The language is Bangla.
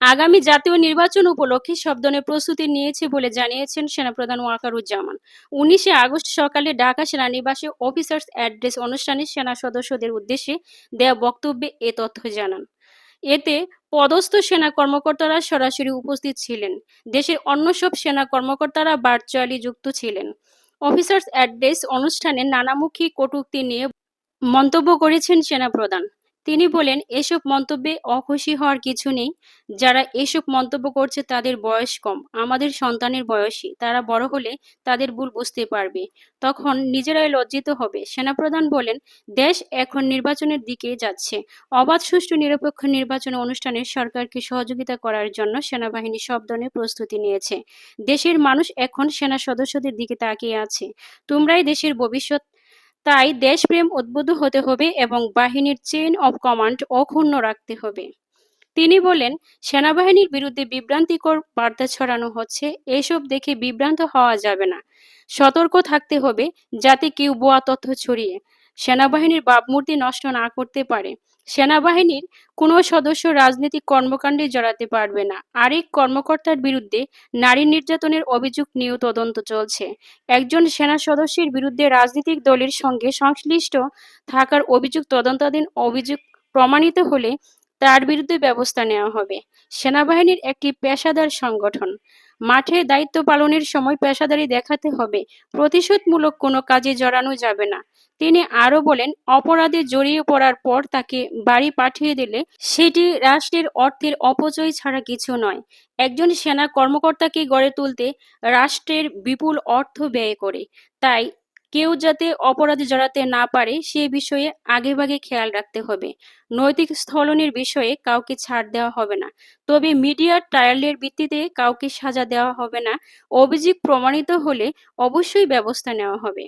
আগামী জাতীয় নির্বাচন উপলক্ষে সব ধরনের প্রস্তুতি নিয়েছে বলে জানিয়েছেন সেনাপ্রধান ওয়াকারুজ্জামান। উনিশে আগস্ট সকালে ঢাকা সেনানিবাসে অফিসার্স অ্যাড্রেস অনুষ্ঠানে সেনা সদস্যদের উদ্দেশ্যে দেয়া বক্তব্যে এ তথ্য জানান। এতে পদস্থ সেনা কর্মকর্তারা সরাসরি উপস্থিত ছিলেন। দেশের অন্য সব সেনা কর্মকর্তারা ভার্চুয়ালি যুক্ত ছিলেন। অফিসার্স অ্যাড্রেস অনুষ্ঠানে নানামুখী কটূক্তি নিয়ে মন্তব্য করেছেন সেনাপ্রধান। তিনি বলেন, এসব মন্তব্যে অখুশি হওয়ার কিছু নেই। যারা এসব মন্তব্য করছে তাদের বয়স কম। আমাদের সন্তানের বয়সী। তারা বড় হলে তাদের ভুল বুঝতে পারবে। তখন নিজেরাই লজ্জিত হবে। সেনাপ্রধান বলেন, দেশ এখন নির্বাচনের দিকে যাচ্ছে। অবাধ, সুষ্ঠু, নিরপেক্ষ নির্বাচন অনুষ্ঠানে সরকারকে সহযোগিতা করার জন্য সেনাবাহিনী সব ধরনের প্রস্তুতি নিয়েছে। দেশের মানুষ এখন সেনা সদস্যদের দিকে তাকিয়ে আছে। তোমরাই দেশের ভবিষ্যৎ তাই দেশপ্রেম উদ্বুদ্ধ হতে হবে এবং বাহিনীর চেইন অব কমান্ড অক্ষুণ্ণ রাখতে হবে। তিনি বলেন, সেনাবাহিনীর বিরুদ্ধে বিভ্রান্তিকর বার্তা ছড়ানো হচ্ছে, এসব দেখে বিভ্রান্ত হওয়া যাবে না। সতর্ক থাকতে হবে যাতে কেউ বোয়া তথ্য ছড়িয়ে সেনাবাহিনীর ভাবমূর্তি নষ্ট না করতে পারে। সেনাবাহিনীর কোনো সদস্য রাজনৈতিক কর্মকাণ্ডে জড়াতে পারবে না। আরেক কর্মকর্তার বিরুদ্ধে নারী নির্যাতনের অভিযোগ নিয়েও তদন্ত চলছে। একজন সেনা সদস্যের বিরুদ্ধে রাজনৈতিক দলের সঙ্গে সংশ্লিষ্ট থাকার অভিযোগ তদন্তাধীন অভিযোগ প্রমাণিত হলে তার বিরুদ্ধে ব্যবস্থা নেওয়া হবে। সেনাবাহিনীর একটি পেশাদার সংগঠন মাঠে দায়িত্ব পালনের সময় পেশাদারি দেখাতে হবে। প্রতিশোধমূলক কোনো কাজে জড়ানো যাবে না। তিনি আরও বলেন, অপরাধে জড়িয়ে পড়ার পর তাকে বাড়ি পাঠিয়ে দিলে সেটি রাষ্ট্রের অর্থের অপচয় ছাড়া কিছু নয়। একজন সেনা কর্মকর্তাকে গড়ে তুলতে রাষ্ট্রের বিপুল অর্থ ব্যয় করে। তাই কেউ যাতে অপরাধ জড়াতে না পারে, সে বিষয়ে আগেভাগে খেয়াল রাখতে হবে। নৈতিক স্থলনের বিষয়ে কাউকে ছাড় দেওয়া হবে না। তবে মিডিয়ার ট্রায়ালের ভিত্তিতে কাউকে সাজা দেওয়া হবে না। অভিযোগ প্রমাণিত হলে অবশ্যই ব্যবস্থা নেওয়া হবে।